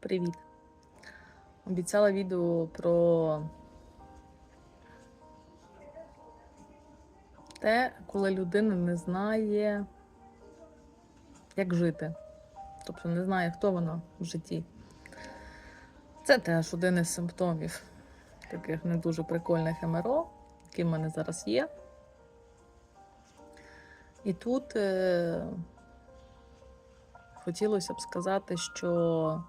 Привіт. Обіцяла відео про те, коли людина не знає, як жити. Тобто не знає, хто вона в житті. Це теж один із симптомів таких не дуже прикольних МРО, які в мене зараз є. І тут е- хотілося б сказати, що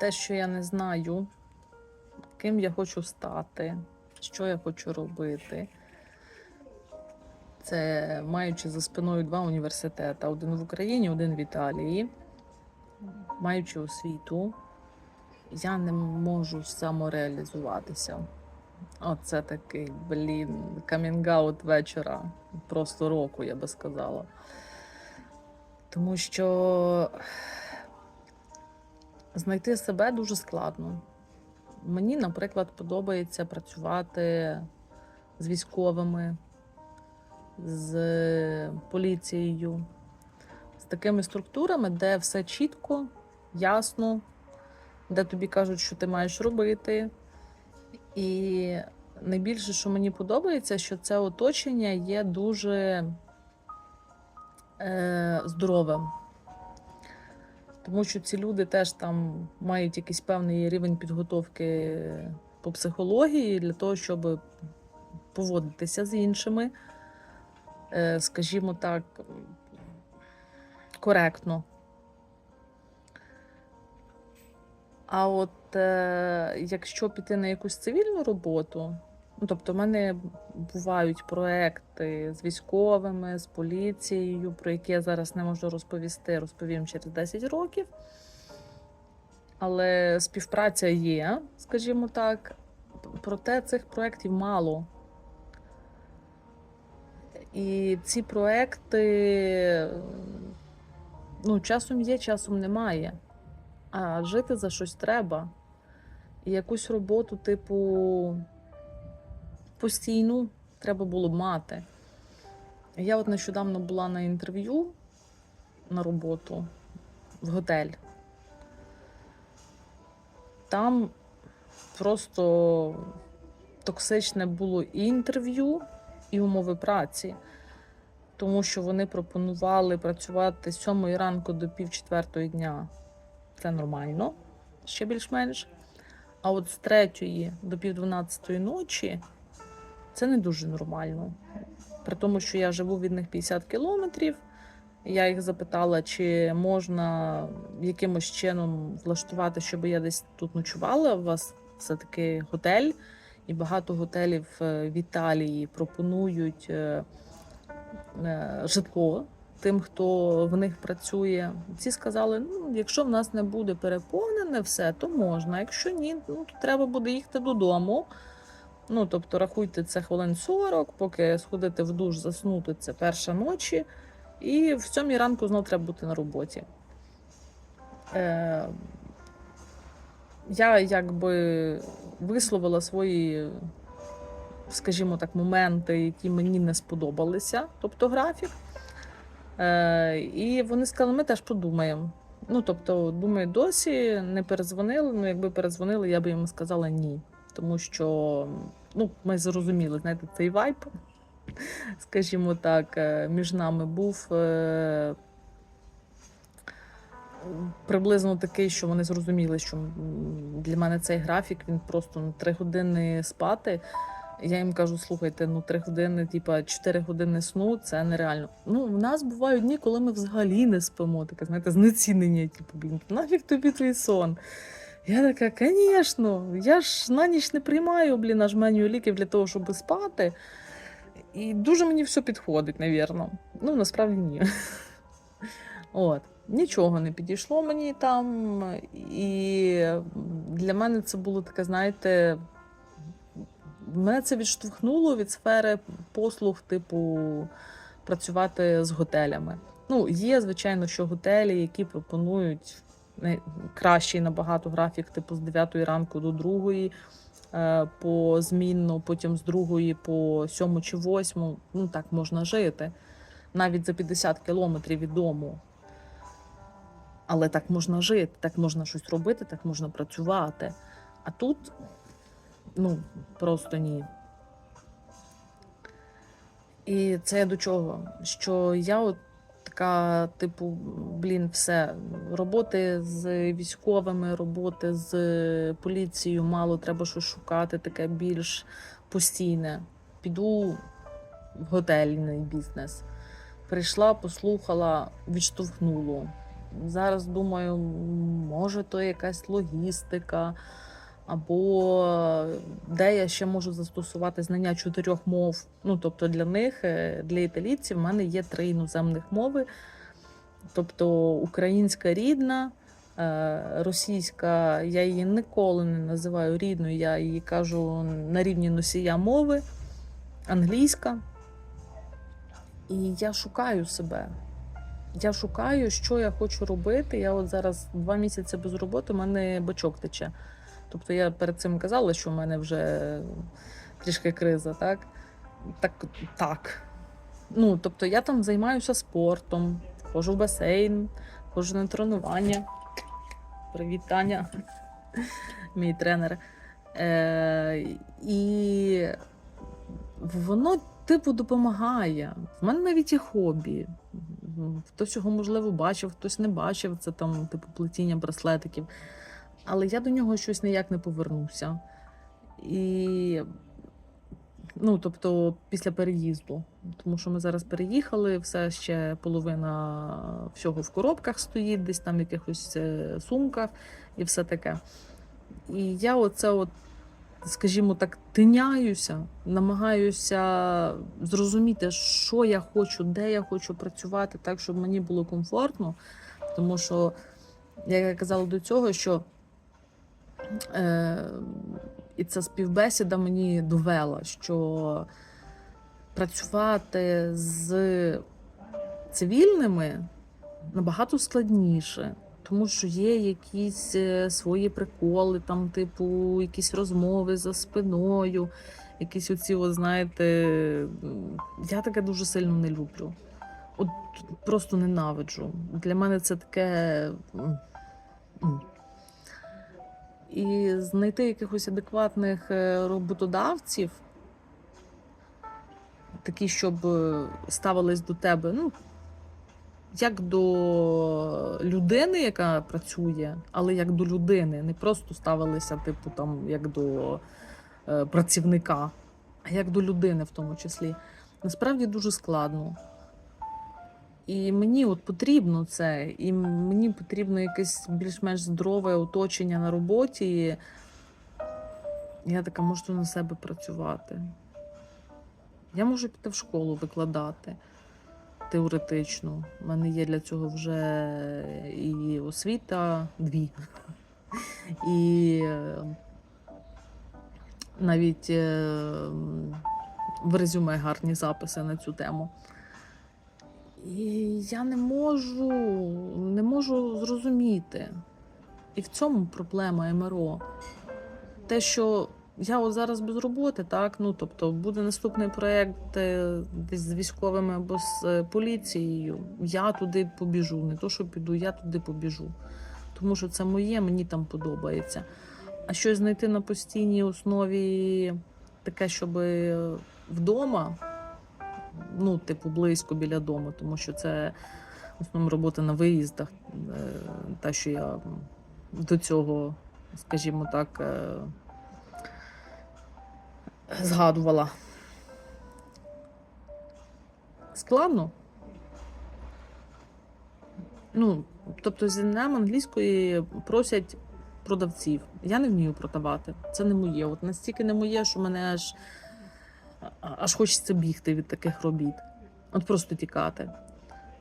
те, що я не знаю, ким я хочу стати, що я хочу робити. Це маючи за спиною два університети: один в Україні, один в Італії. Маючи освіту, я не можу самореалізуватися. Оце такий, блін, камінгаут вечора, просто року, я би сказала. Тому що знайти себе дуже складно. Мені, наприклад, подобається працювати з військовими, з поліцією, з такими структурами, де все чітко, ясно, де тобі кажуть, що ти маєш робити. І найбільше, що мені подобається, що це оточення є дуже е, здоровим. Тому що ці люди теж там мають якийсь певний рівень підготовки по психології для того, щоб поводитися з іншими, е, скажімо так, коректно. А от е, якщо піти на якусь цивільну роботу, ну тобто, в мене бувають проекти з військовими, з поліцією, про які я зараз не можу розповісти, розповім через 10 років. Але співпраця є, скажімо так. Проте цих проєктів мало. І ці проекти ну, часом є, часом немає. А жити за щось треба. І якусь роботу, типу, постійну треба було б мати. Я от нещодавно була на інтерв'ю на роботу в готель. Там просто токсичне було і інтерв'ю, і умови праці, тому що вони пропонували працювати з 7 ранку до пів четвертої дня. Це нормально, ще більш-менш. А от з 3 до пів 12 ночі це не дуже нормально. При тому, що я живу від них 50 кілометрів. Я їх запитала, чи можна якимось чином влаштувати, щоб я десь тут ночувала. У вас все-таки готель, і багато готелів е, в Італії пропонують е, е, житло тим, хто в них працює. Ці сказали: ну, якщо в нас не буде переповнене все, то можна. Якщо ні, ну то треба буде їхати додому. Ну, тобто, рахуйте це хвилин 40, поки сходити в душ, заснути це перша ночі, і в сьомій ранку знов треба бути на роботі. Е, Я якби висловила свої, скажімо так, моменти, які мені не сподобалися, тобто графік. Е, І вони сказали, ми теж подумаємо. Ну, тобто, думаю, досі не перезвонили. Ну, якби перезвонили, я би йому сказала ні. Тому що ну, ми зрозуміли, знаєте, цей вайб, скажімо так, е, між нами був е, приблизно такий, що вони зрозуміли, що для мене цей графік він просто ну, три години спати. Я їм кажу, слухайте, ну три години, типа 4 години сну це нереально. Ну, в нас бувають дні, коли ми взагалі не спимо. Таке, знаєте, знецінення, типу, блін, нафіг тобі твій сон. Я така, звісно, я ж на ніч не приймаю, блін, аж меню ліків для того, щоб спати. І дуже мені все підходить, навірно. Ну, насправді ні. От. Нічого не підійшло мені там. І для мене це було таке, знаєте, мене це відштовхнуло від сфери послуг, типу, працювати з готелями. Ну, є, звичайно, що готелі, які пропонують кращий набагато графік, типу з 9 ранку до 2 е, по змінно, потім з 2 по 7 чи 8. Ну, так можна жити. Навіть за 50 кілометрів від дому Але так можна жити, так можна щось робити, так можна працювати. А тут ну, просто ні. І це до чого? Що я от така, типу, блін, все. Роботи з військовими, роботи з поліцією мало, треба щось шукати, таке більш постійне. Піду в готельний бізнес. Прийшла, послухала, відштовхнуло. Зараз думаю, може, то якась логістика, або де я ще можу застосувати знання чотирьох мов. Ну, тобто для них, е, для італійців, в мене є три іноземних мови. Тобто українська рідна, е, російська, я її ніколи не називаю рідною, я її кажу на рівні носія мови, англійська. І я шукаю себе. Я шукаю, що я хочу робити. Я от зараз два місяці без роботи, у мене бачок тече. Тобто я перед цим казала, що в мене вже трішки криза, так? Так. так. Ну, тобто я там займаюся спортом, ходжу в басейн, ходжу на тренування. Привіт, Таня, мій тренер. Е, і воно, типу, допомагає. В мене навіть є хобі. Хтось його, можливо, бачив, хтось не бачив. Це там, типу, плетіння браслетиків. Але я до нього щось ніяк не повернуся. І, ну, тобто, після переїзду. Тому що ми зараз переїхали, все ще половина всього в коробках стоїть, десь там в якихось е, сумках і все таке. І я оце, от, скажімо так, тиняюся, намагаюся зрозуміти, що я хочу, де я хочу працювати, так, щоб мені було комфортно. Тому що, як я казала до цього, що і ця співбесіда мені довела, що працювати з цивільними набагато складніше, тому що є якісь е, свої приколи, там, типу, якісь розмови за спиною, якісь оці, от, знаєте, я таке дуже сильно не люблю. От просто ненавиджу. Для мене це таке. І знайти якихось адекватних е, роботодавців, такі, щоб е, ставились до тебе, ну, як до людини, яка працює, але як до людини. Не просто ставилися, типу, там, як до е, працівника, а як до людини в тому числі. Насправді дуже складно. І мені от потрібно це, і мені потрібно якесь більш-менш здорове оточення на роботі. І я така можу на себе працювати. Я можу піти в школу викладати теоретично. У мене є для цього вже і освіта дві. І е, навіть е, в резюме гарні записи на цю тему. І я не можу, не можу зрозуміти. І в цьому проблема МРО. Те, що я от зараз без роботи, так, ну тобто буде наступний проєкт е, десь з військовими або з е, поліцією. Я туди побіжу. Не то, що піду, я туди побіжу. Тому що це моє, мені там подобається. А щось знайти на постійній основі таке, щоб вдома ну, типу, близько біля дому, тому що це в основному робота на виїздах. е, Та, що я до цього, скажімо так, е, згадувала. Складно. Ну, тобто, з знанням англійської просять продавців. Я не вмію продавати. Це не моє. От настільки не моє, що мене аж аж хочеться бігти від таких робіт. От просто тікати.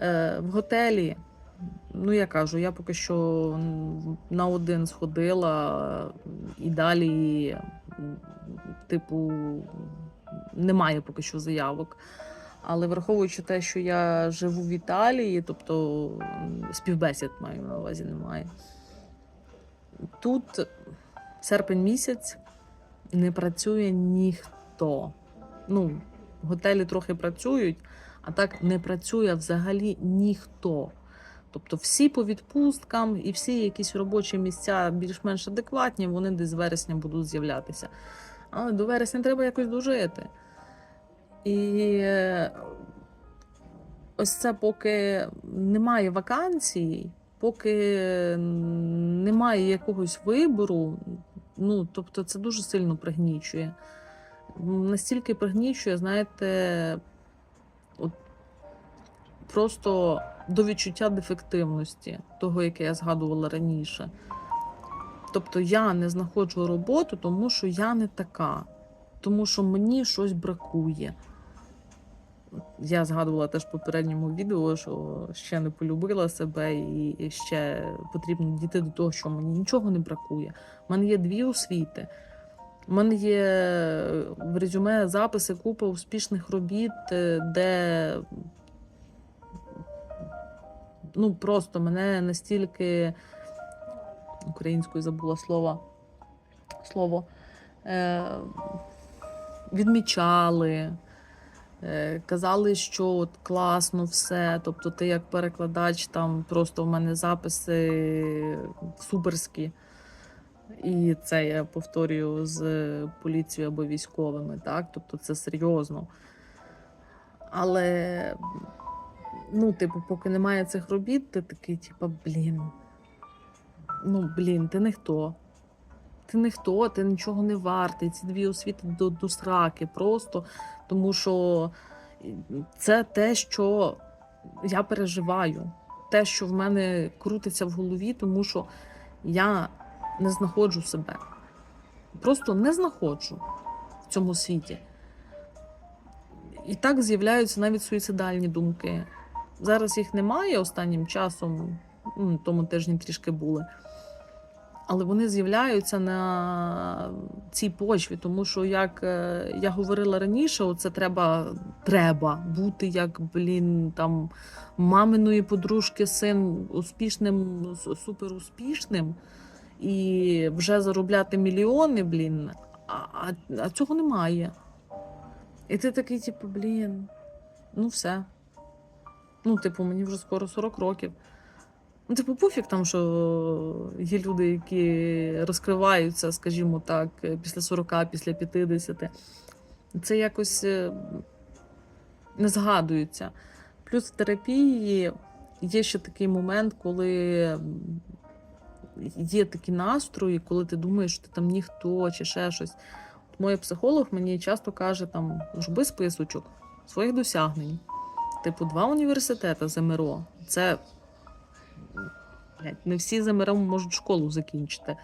Е, В готелі, ну я кажу, я поки що на один сходила і далі, типу, немає поки що заявок. Але враховуючи те, що я живу в Італії, тобто співбесід маю на увазі немає. Тут серпень місяць не працює ніхто ну, готелі трохи працюють, а так не працює взагалі ніхто. Тобто всі по відпусткам і всі якісь робочі місця більш-менш адекватні, вони десь з вересня будуть з'являтися. Але до вересня треба якось дожити. І е, ось це поки немає вакансій, поки немає якогось вибору, ну тобто це дуже сильно пригнічує. Настільки пригнічує, знаєте, от просто до відчуття дефективності, того, яке я згадувала раніше. Тобто я не знаходжу роботу, тому що я не така, тому що мені щось бракує. Я згадувала теж в попередньому відео, що ще не полюбила себе, і ще потрібно дійти до того, що мені нічого не бракує. У мене є дві освіти. У мене є в резюме записи купа успішних робіт, е, де ну просто мене настільки українською забула слово, слово е, відмічали. Е, Казали, що от класно все. Тобто, ти як перекладач, там просто в мене записи суперські. І це я повторюю з поліцією або військовими, так? Тобто це серйозно. Але, ну, типу, поки немає цих робіт, ти такий, типу, блін. Ну, блін, ти ніхто. Ти ніхто, ти нічого не вартий. Ці дві освіти до, до сраки просто, тому що це те, що я переживаю, те, що в мене крутиться в голові, тому що я не знаходжу себе. Просто не знаходжу в цьому світі. І так з'являються навіть суїцидальні думки. Зараз їх немає останнім часом, ну, тому тижні трішки були. Але вони з'являються на цій почві, тому що, як е, я говорила раніше, оце треба, треба бути як блін, там маминої подружки, син успішним, суперуспішним і вже заробляти мільйони, блін, а, а, а цього немає. І ти такий, типу, блін, ну все. Ну, типу, мені вже скоро 40 років. Ну, типу, пофіг там, що є люди, які розкриваються, скажімо так, після 40, після 50. Це якось е, не згадується. Плюс в терапії є ще такий момент, коли є такі настрої, коли ти думаєш, що ти там ніхто чи ще щось. От моя психолог мені часто каже: там, жби списочок своїх досягнень. Типу, два університети за МИРО. Це не всі за МИРО можуть школу закінчити.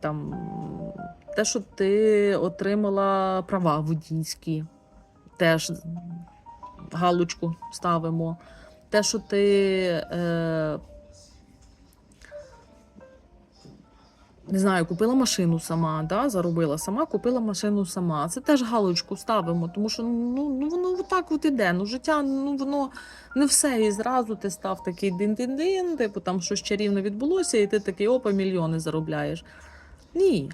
Там, те, що ти отримала права водійські, теж галочку ставимо. Те, що ти е, не знаю, купила машину сама, да, заробила сама, купила машину сама. Це теж галочку ставимо, тому що ну, ну воно так от іде. Ну, життя, ну воно не все. І зразу ти став такий дин-дин-дин, типу там щось чарівне відбулося, і ти такий опа, мільйони заробляєш. Ні.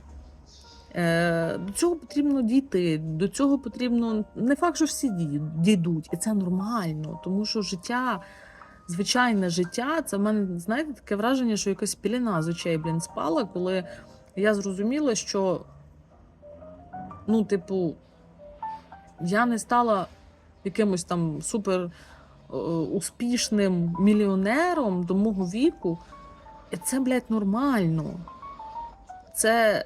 Е, до цього потрібно дійти. До цього потрібно не факт, що всі ді- дійдуть, і це нормально, тому що життя, звичайне життя, це в мене, знаєте, таке враження, що якась піліна з очей, блін, спала, коли я зрозуміла, що, ну, типу, я не стала якимось там супер е, успішним мільйонером до мого віку. І це, блядь, нормально. Це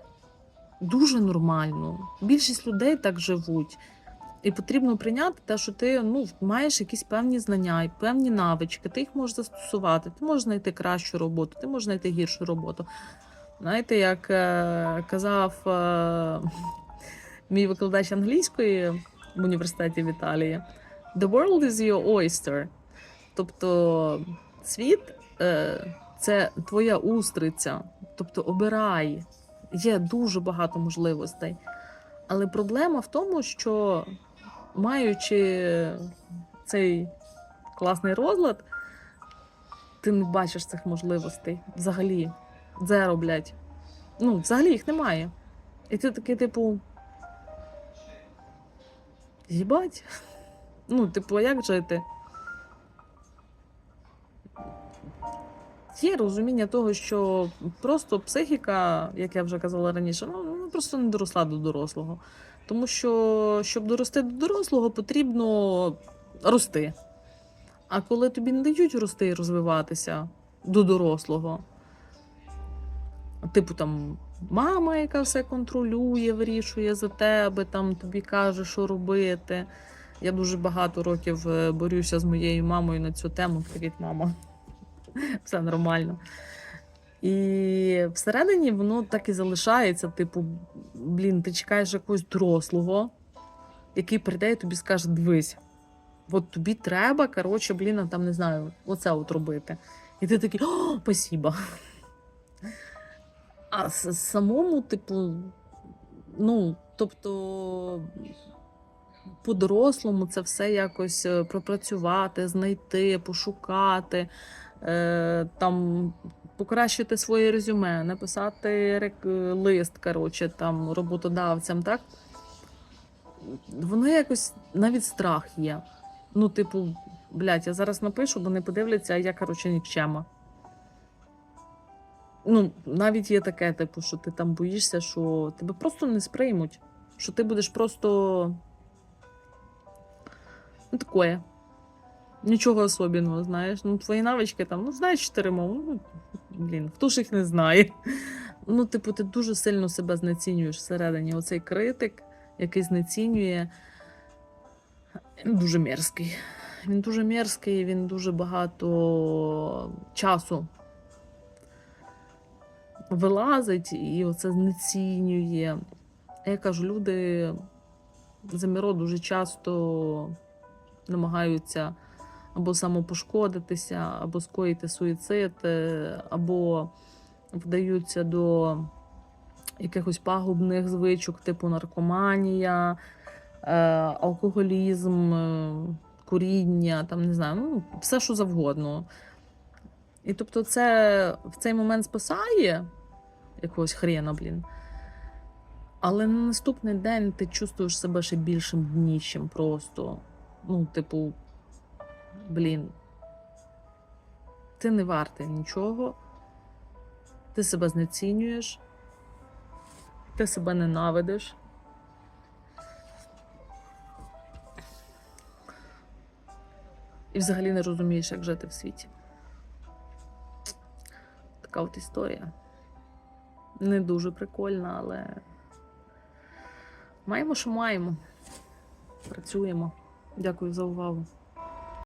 дуже нормально. Більшість людей так живуть. І потрібно прийняти те, що ти ну, маєш якісь певні знання і певні навички, ти їх можеш застосувати. Ти можеш знайти кращу роботу, ти можеш знайти гіршу роботу. Знаєте, як е, казав е, мій викладач англійської в університеті в Італії, The world is your oyster. Тобто світ е, це твоя устриця. Тобто обирай. Є дуже багато можливостей. Але проблема в тому, що маючи цей класний розлад, ти не бачиш цих можливостей взагалі. Зеро, блядь. Ну, взагалі їх немає. І ти такий, типу. Їбать. Ну, типу, а як жити? є розуміння того, що просто психіка, як я вже казала раніше, ну просто не доросла до дорослого. Тому що, щоб дорости до дорослого, потрібно рости. А коли тобі не дають рости і розвиватися до дорослого, типу там мама, яка все контролює, вирішує за тебе, там тобі каже, що робити. Я дуже багато років е, борюся з моєю мамою на цю тему. Привіт, мама. Все нормально. І всередині воно так і залишається: типу, блін, ти чекаєш якогось дорослого, який прийде і тобі скаже: дивись, от тобі треба, коротше, блін, там не знаю, оце от робити. І ти такий, о, спасіба. А самому, типу, ну, тобто, по-дорослому це все якось е, пропрацювати, знайти, пошукати, е, там, покращити своє резюме, написати лист, коротше, там, роботодавцям, так? Воно якось навіть страх є. Ну, типу, блядь, я зараз напишу, вони подивляться, а я, коротше, нікчема. Ну, навіть є таке, типу, що ти там боїшся, що тебе просто не сприймуть, що ти будеш просто. Ну, такое. Нічого особенного, знаєш. Ну, твої навички там, ну, знаєш чотири мови. Ну, блін, хто ж їх не знає. Ну, типу, ти дуже сильно себе знецінюєш всередині. Оцей критик, який знецінює, він дуже мерзкий. Він дуже мерзкий, він дуже багато часу вилазить і оце знецінює. Я кажу, люди за міро дуже часто намагаються або самопошкодитися, або скоїти суїцид, е, або вдаються до якихось пагубних звичок, типу наркоманія, е, алкоголізм, е, куріння, там не знаю, ну, все що завгодно. І тобто, це в цей момент спасає якогось хрена, блін. Але на наступний день ти чувствуєш себе ще більшим дніщем просто. Ну, типу, блін. Ти не вартий нічого. Ти себе знецінюєш, ти себе ненавидиш. І взагалі не розумієш, як жити в світі. Така от історія. Не дуже прикольна, але маємо, що маємо. Працюємо. Дякую за увагу.